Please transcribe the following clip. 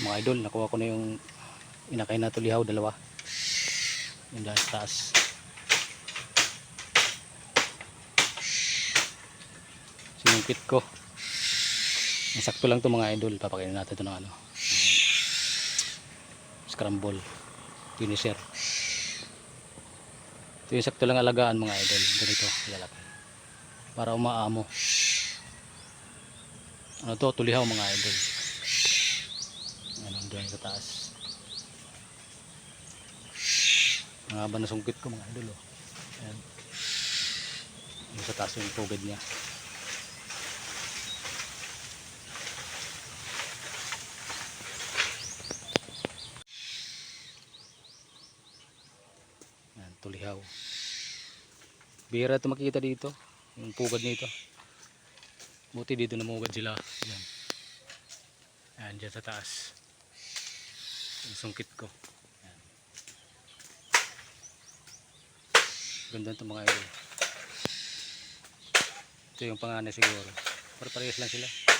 mga idol nakuha ko na yung inakay na tulihaw dalawa. Yung dahil taas. Sinungkit ko. Masakto lang to mga idol. Papakainin natin to ng ano. Scramble. Finisher. Ito yung sakto lang alagaan mga idol. Ganito lalaki. Para umaamo. Ano to? Tulihaw mga idol doon sa taas. Ang na sungkit ko mga idol oh. Ayan. Yung sa taas yung pugad niya. Ayan, tulihaw. Bira ito makita dito yung pugad nito. Buti dito namugad sila. Yan Ayan, dyan sa taas yung sungkit ko. Ayan. ganda ito mga idol. Ito yung panganay siguro. Pero parehas lang sila